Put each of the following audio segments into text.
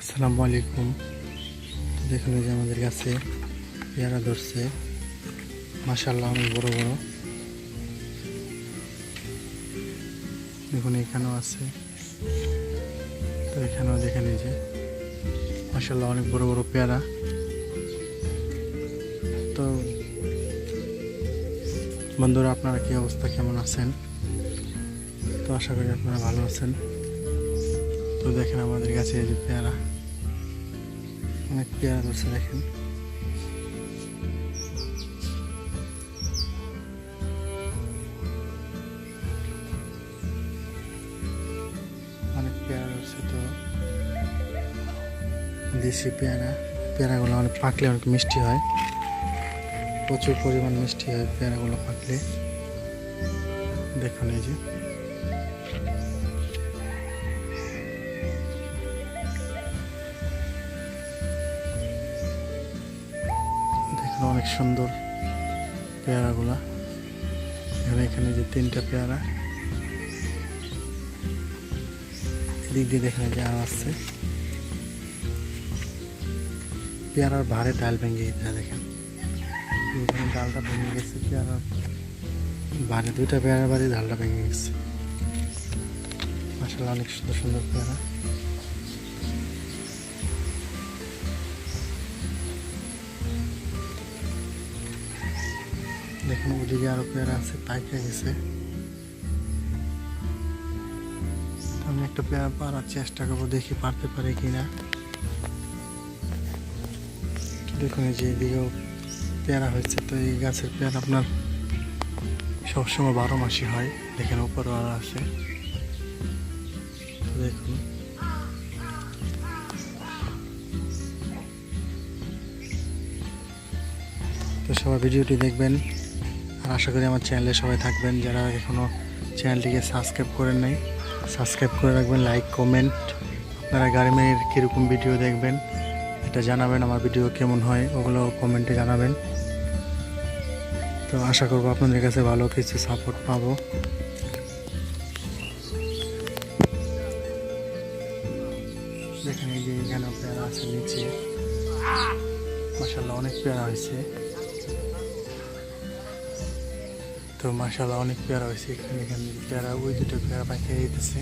আসসালামু আলাইকুম। দেখুন যে আমাদের কাছে পেয়ারা ধরছে। মাসাল্লাহ অনেক বড় বড়। দেখুন এখানেও আছে। তো এখানেও দেখেন এই যে। মাসাল্লাহ অনেক বড় বড় পেয়ারা। তো বন্ধুরা, আপনারা কি অবস্থা? কেমন আছেন? তো আশা করি আপনারা ভালো আছেন। তো দেখেন আমাদের কাছে এই যে পেয়ারা। অনেক পেয়ারা ধরছে, দেখেন। অনেক দেশি পেয়ারা। পেয়ারাগুলো অনেক পাকলে অনেক মিষ্টি হয়। প্রচুর পরিমাণ মিষ্টি হয় পেয়ারাগুলো পাকলে। দেখুন এই যে। অনেক সুন্দর পেয়ারাগুলা। এখানে এখানে যে তিনটা পেয়ারা। এদিক দিয়ে দেখেন যে আর আসছে। পেয়ারার ভারে ডাল ভেঙে গেছে দেখেন। এখানে ডালটা ভেঙে গেছে, পেয়ারার ভারে দুইটা পেয়ারার বাড়ি ডালটা ভেঙে গেছে। আসলে অনেক সুন্দর সুন্দর পেয়ারা। দেখুন, ওদিকে আরও পেয়ারা আছে, পাইকে গেছে। আমি একটা পেয়ারা পারার চেষ্টা করব, দেখি পারতে পারি কিনা। দেখুন যে এদিকেও পেয়ারা হয়েছে, তো এই গাছের পেয়ারা আপনার সবসময় বারো মাসই হয়, দেখেন উপরও আরও আসে দেখুন। তো সবাই ভিডিওটি দেখবেন। আশা করি আমার চ্যানেলে সবাই থাকবেন। যারা এখনও চ্যানেলটিকে সাবস্ক্রাইব করেন নাই, সাবস্ক্রাইব করে রাখবেন, লাইক, কমেন্ট। আপনারা গাড়ি মেয়ের কীরকম ভিডিও দেখবেন, এটা জানাবেন, আমার ভিডিও কেমন হয়, ওগুলো কমেন্টে জানাবেন। তো আশা করব আপনাদের কাছে ভালো কিছু সাপোর্ট পাবো। দেখেন এই যে এখানে পেয়ারা আছে, নিচে। মাসাল্লাহ অনেক পেয়ারা হয়েছে। তো মাসাল্লাহ অনেক পেয়ারা হয়েছে এখানে এখানে পেয়ারা, ওই দুটো পেয়ারা পাখি দিতেছে।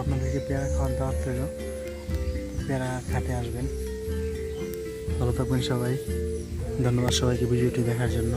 আপনাদেরকে পেয়ারা খাওয়ার দাওয়াত রইল। পেয়ারা খাতে আসবেন। ভালো থাকবেন সবাই। ধন্যবাদ সবাইকে ভিডিওটি দেখার জন্য।